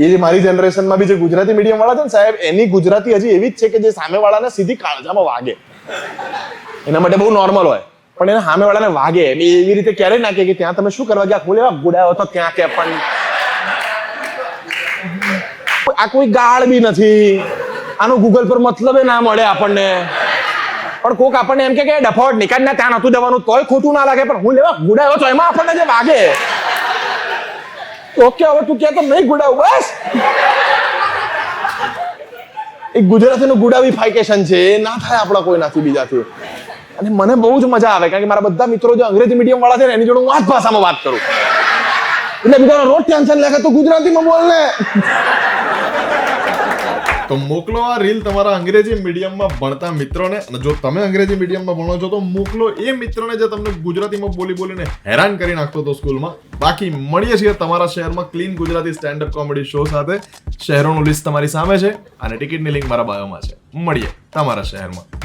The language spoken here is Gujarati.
એ મારી જનરેશનમાં બી જે ગુજરાતી મીડિયમ વાળા છે ને સાહેબ, એની ગુજરાતી હજી એવી જ છે કે જે સામેવાળાને સીધી કાળજામાં વાગે. એના માટે બહુ નોર્મલ હોય. પણ એને સામેવાળાને વાગે. એવી રીતે ક્યારે નાખે કે ત્યાં તમે શું કરવા ગયા? ખોલે ગુડાયો તો ત્યાં કે પણ. આ કોઈ ગાળ બી નથી. આનો ગૂગલ પર મતલબ ના મળે આપણને. પણ કોક આપણને એમ કે ડફોટ, નિકાલ ના, ત્યાં નતું જવાનું. તોય ખોટું ના લાગે. પણ હું લેવા ગુડાયો તો એમાં આપણને જે વાગે. ઓકે હવે તું ક્યાં તો નહીં ગુડાવ, બસ. એ ગુજરાતીનું ગુડાવીફાઇકેશન છે, એ ના થાય આપણા કોઈનાથી બીજાથી. અને મને બહુ જ મજા આવે, કારણ કે મારા બધા મિત્રો જે અંગ્રેજી મીડિયમ વાળા છે ને, એની જોડે હું આ જ ભાષામાં વાત કરું. એટલે બીજાનો રોજ ટેન્શન લે તો ગુજરાતીમાં બોલ ને. તો મોકલો આ રીલ તમારા અંગ્રેજી મીડિયમમાં ભણતા મિત્રોને. અને જો તમે અંગ્રેજી મીડિયમમાં ભણો છો, તો મોકલો એ મિત્રોને જે તમને ગુજરાતીમાં બોલી બોલીને હેરાન કરી નાખતો હતો સ્કૂલમાં. બાકી મળીએ છીએ તમારા શહેરમાં clean Gujarati stand up comedy show સાથે. શહેરોનું લિસ્ટ તમારી સામે છે અને ટિકિટની લિંક મારા બાયોમાં છે. મળીએ તમારા શહેરમાં.